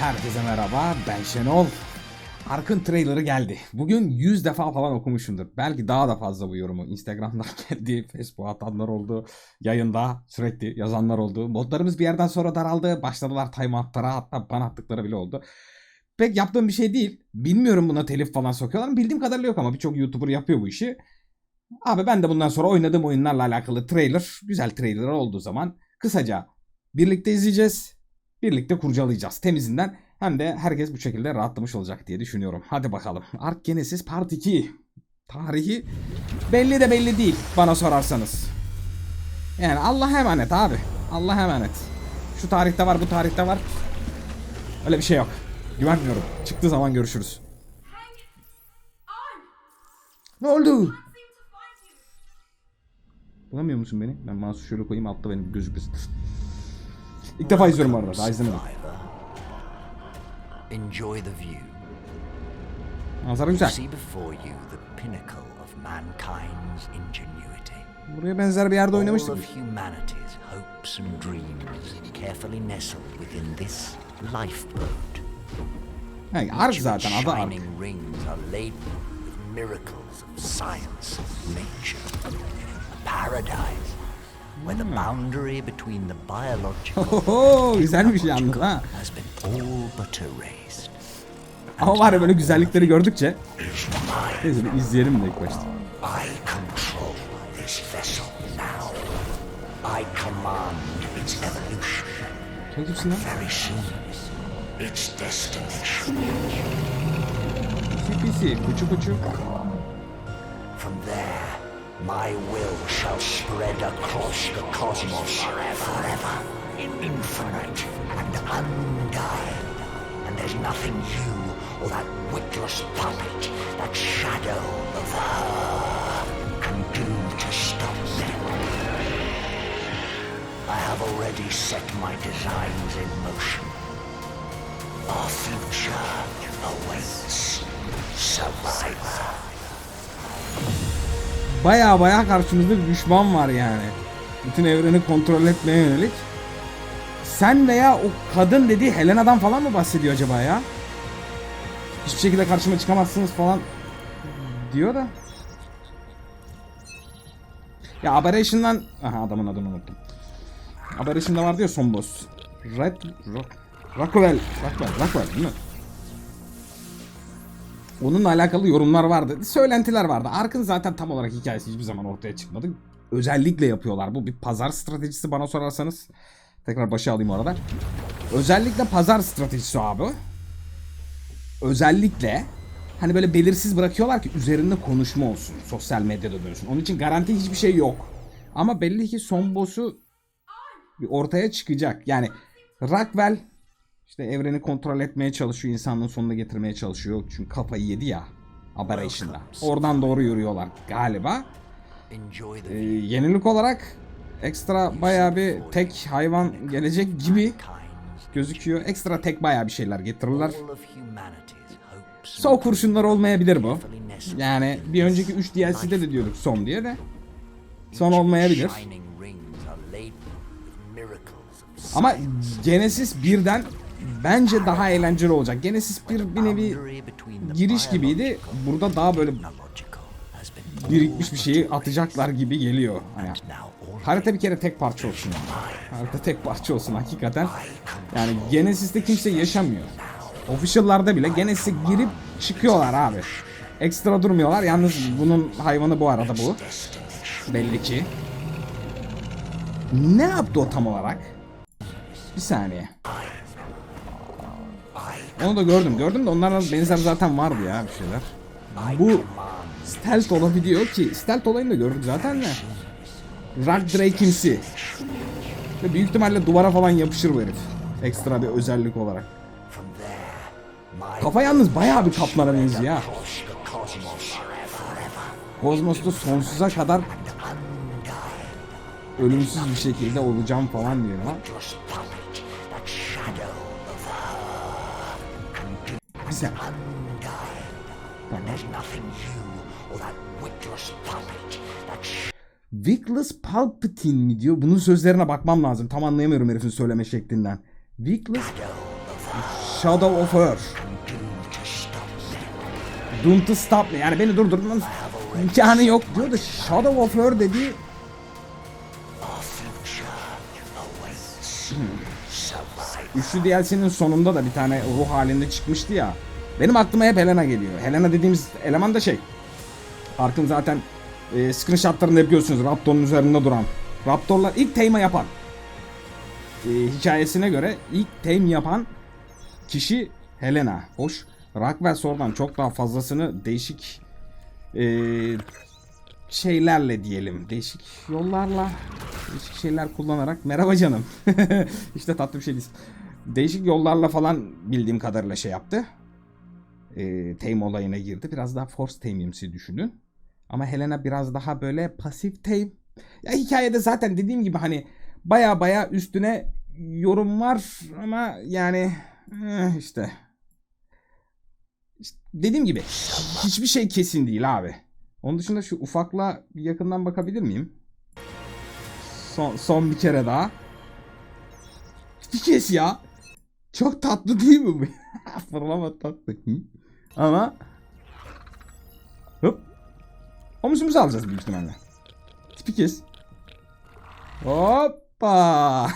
Herkese merhaba, ben Şenol. Ark'ın trailerı geldi. Bugün 100 defa falan okumuşumdur. Belki daha da fazla bu yorumu. Instagram'dan geldi, Facebook'a atanlar oldu. Yayında sürekli yazanlar oldu. Modlarımız bir yerden sonra daraldı. Başladılar timeoutlara hatta ban attıkları bile oldu. Pek yaptığım bir şey değil. Bilmiyorum buna telif falan sokuyorlar mı? Bildiğim kadarıyla yok ama birçok YouTuber yapıyor bu işi. Abi ben de bundan sonra oynadığım oyunlarla alakalı trailer, güzel trailer olduğu zaman kısaca birlikte izleyeceğiz. Birlikte kurcalayacağız temizinden. Hem de herkes bu şekilde rahatlamış olacak diye düşünüyorum. Hadi bakalım. Ark Genesis Part 2. Tarihi belli de belli değil bana sorarsanız. Yani Allah emanet abi. Allah emanet. Şu tarihte var bu tarihte var. Öyle bir şey yok. Güvenmiyorum. Çıktığı zaman görüşürüz. Ne oldu? Bulamıyor musun beni? Ben mouse'u şöyle koyayım altta benim gözükmesin. İlk defa izliyorum arada. Daha izlemedim. Enjoy the view. Manzara güzel. see before you the pinnacle of mankind's ingenuity. Buraya benzer bir yerde All of humanity's hopes and dreams carefully nestled within this lifeboat. He, Ark zaten adı Ark. rings are laden with miracles of science and nature. A paradise where the boundary between the biological Oho, güzelmiş yalnız ha. has been all but erased. Ama var ya böyle güzellikleri gördükçe. Neyse bir izleyelim de ilk başta. I control this vessel now. I command its evolution. Kimsin lan? Very soon, its destination. CPC, kuçu kuçu. My will shall spread across the cosmos forever, infinite and undying. And there's nothing you or that witless puppet, that shadow of her, can do to stop me. I have already set my designs in motion. Our future awaits. Survivor. Baya baya karşımızda bir düşman var yani. Bütün evreni kontrol etmeye yönelik. Sen veya o kadın dediği Helena'dan falan mı bahsediyor acaba ya? Hiçbir şekilde karşıma çıkamazsınız falan diyor da. Ya Aberration'dan... Aha adamın adını unuttum. Aberration'da vardı ya son boss. Red... Rock... Rockwell. Rockwell. Rockwell değil mi? Onunla alakalı yorumlar vardı. Söylentiler vardı. Ark'ın zaten tam olarak hikayesi hiçbir zaman ortaya çıkmadı. Özellikle yapıyorlar. Bu bir pazar stratejisi bana sorarsanız. Tekrar başa alayım orada. Özellikle pazar stratejisi abi. Özellikle hani böyle belirsiz bırakıyorlar ki üzerinde konuşma olsun. Sosyal medyada dönsün. Onun için garanti hiçbir şey yok. Ama belli ki son boss'u bir ortaya çıkacak. Yani Rockwell işte evreni kontrol etmeye çalışıyor, insanlığın sonuna getirmeye çalışıyor. Çünkü kafayı yedi ya Aberration'da. Oradan doğru yürüyorlar galiba. Ee, yenilik olarak ekstra bayağı bir tek hayvan gelecek gibi gözüküyor. Ekstra tek bayağı bir şeyler getirirler. Son kurşunlar olmayabilir bu. Yani bir önceki 3 DLC'de de diyorduk son diye de. Son olmayabilir. Ama Genesis 1'den bence daha eğlenceli olacak. Genesis 1 bir nevi giriş gibiydi. Burada daha böyle birikmiş bir şeyi atacaklar gibi geliyor. Hani harita bir kere tek parça olsun. Harita tek parça olsun hakikaten. Yani Genesis'te kimse yaşamıyor. Official'larda bile Genesis'e girip çıkıyorlar abi. Ekstra durmuyorlar. Yalnız bunun hayvanı bu arada bu. Belli ki. Ne yaptı o tam olarak? Bir saniye. Onu da gördüm. Gördüm de onlarla benzer zaten vardı ya bir şeyler. Bu stealth olabiliyor ki stealth olayını da gördük zaten de. Rock Drake'imsi. Ve büyük ihtimalle duvara falan yapışır bu herif. Ekstra bir özellik olarak. Kafa yalnız bayağı bir kaplana benziyor ha. Kozmos'ta sonsuza kadar ölümsüz bir şekilde olacağım falan diyor ha. That Wickless Palpatine mi diyor? Bunun sözlerine bakmam lazım. Tam anlayamıyorum herifin söyleme şeklinden. Wickless shadow of me. Doom to stop me. Yani beni durdurmanın imkanı yok diyor da Shadow of Her dediği Üçlü DLC'nin sonunda da bir tane ruh halinde çıkmıştı ya. Benim aklıma hep Helena geliyor. Helena dediğimiz eleman da şey. Arkın zaten e, screenshotlarını hep görüyorsunuz. Raptor'un üzerinde duran. Raptorlar ilk tame yapan. e, hikayesine göre ilk tame yapan kişi Helena. Hoş. Rockwell oradan çok daha fazlasını değişik e, şeylerle diyelim. Değişik yollarla, değişik şeyler kullanarak. Merhaba canım. işte tatlı bir şey değil. Değişik yollarla falan bildiğim kadarıyla şey yaptı. E, tame olayına girdi. Biraz daha force tame'imsi düşünün. Ama Helena biraz daha böyle pasif tame. Ya hikayede zaten dediğim gibi hani baya baya üstüne yorum var ama yani eh, işte. İşte dediğim gibi hiçbir şey kesin değil abi. Onun dışında şu ufakla yakından bakabilir miyim? Son, son bir kere daha. Bir kez ya. Çok tatlı değil mi bu? Fırlama tatlı. Ama hop. Omuzumuzu alacağız büyük ihtimalle. Tipi kes. Hoppa.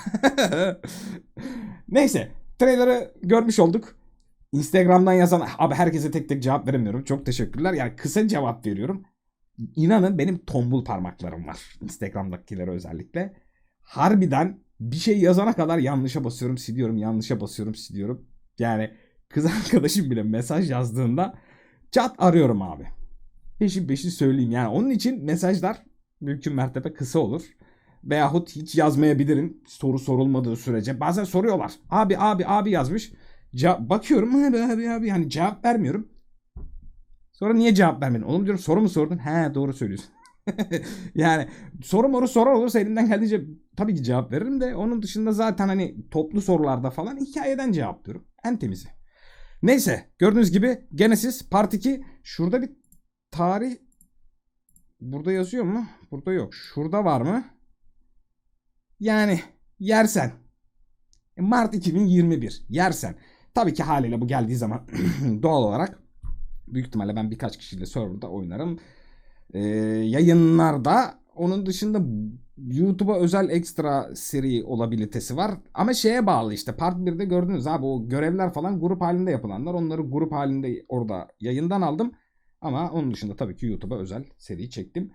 Neyse. Trailer'ı görmüş olduk. Instagram'dan yazan abi herkese tek tek cevap veremiyorum. Çok teşekkürler. Yani kısa cevap veriyorum. İnanın benim tombul parmaklarım var. Instagram'dakilere özellikle. Harbiden bir şey yazana kadar yanlışa basıyorum, siliyorum, yanlışa basıyorum, siliyorum. Yani kız arkadaşım bile mesaj yazdığında chat arıyorum abi. Peşin peşin söyleyeyim. Yani onun için mesajlar mümkün mertebe kısa olur. Veyahut hiç yazmayabilirim soru sorulmadığı sürece. Bazen soruyorlar. Abi abi abi yazmış. Ce- bakıyorum abi abi abi yani cevap vermiyorum. Sonra niye cevap vermedin? Oğlum diyorum soru mu sordun? He doğru söylüyorsun. yani soru moru sorar olursa elimden geldiğince tabii ki cevap veririm de onun dışında zaten hani toplu sorularda falan hikayeden cevaplıyorum. En temizi. Neyse gördüğünüz gibi Genesis Part 2 şurada bir tarih burada yazıyor mu? Burada yok. Şurada var mı? Yani yersen. Mart 2021 yersen. Tabii ki haliyle bu geldiği zaman doğal olarak büyük ihtimalle ben birkaç kişiyle serverda oynarım. Ee, yayınlarda onun dışında YouTube'a özel ekstra seri olabilitesi var. Ama şeye bağlı işte part 1'de gördünüz abi o görevler falan grup halinde yapılanlar. Onları grup halinde orada yayından aldım. Ama onun dışında tabii ki YouTube'a özel seri çektim.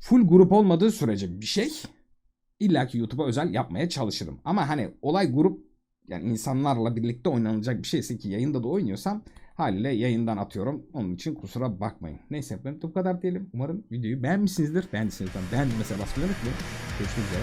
Full grup olmadığı sürece bir şey illa ki YouTube'a özel yapmaya çalışırım. Ama hani olay grup yani insanlarla birlikte oynanacak bir şeyse ki yayında da oynuyorsam haliyle yayından atıyorum. Onun için kusura bakmayın. Neyse ben bu kadar diyelim. Umarım videoyu beğenmişsinizdir. Beğendiyseniz beğendim mesela basmayı unutmayın. Görüşmek üzere.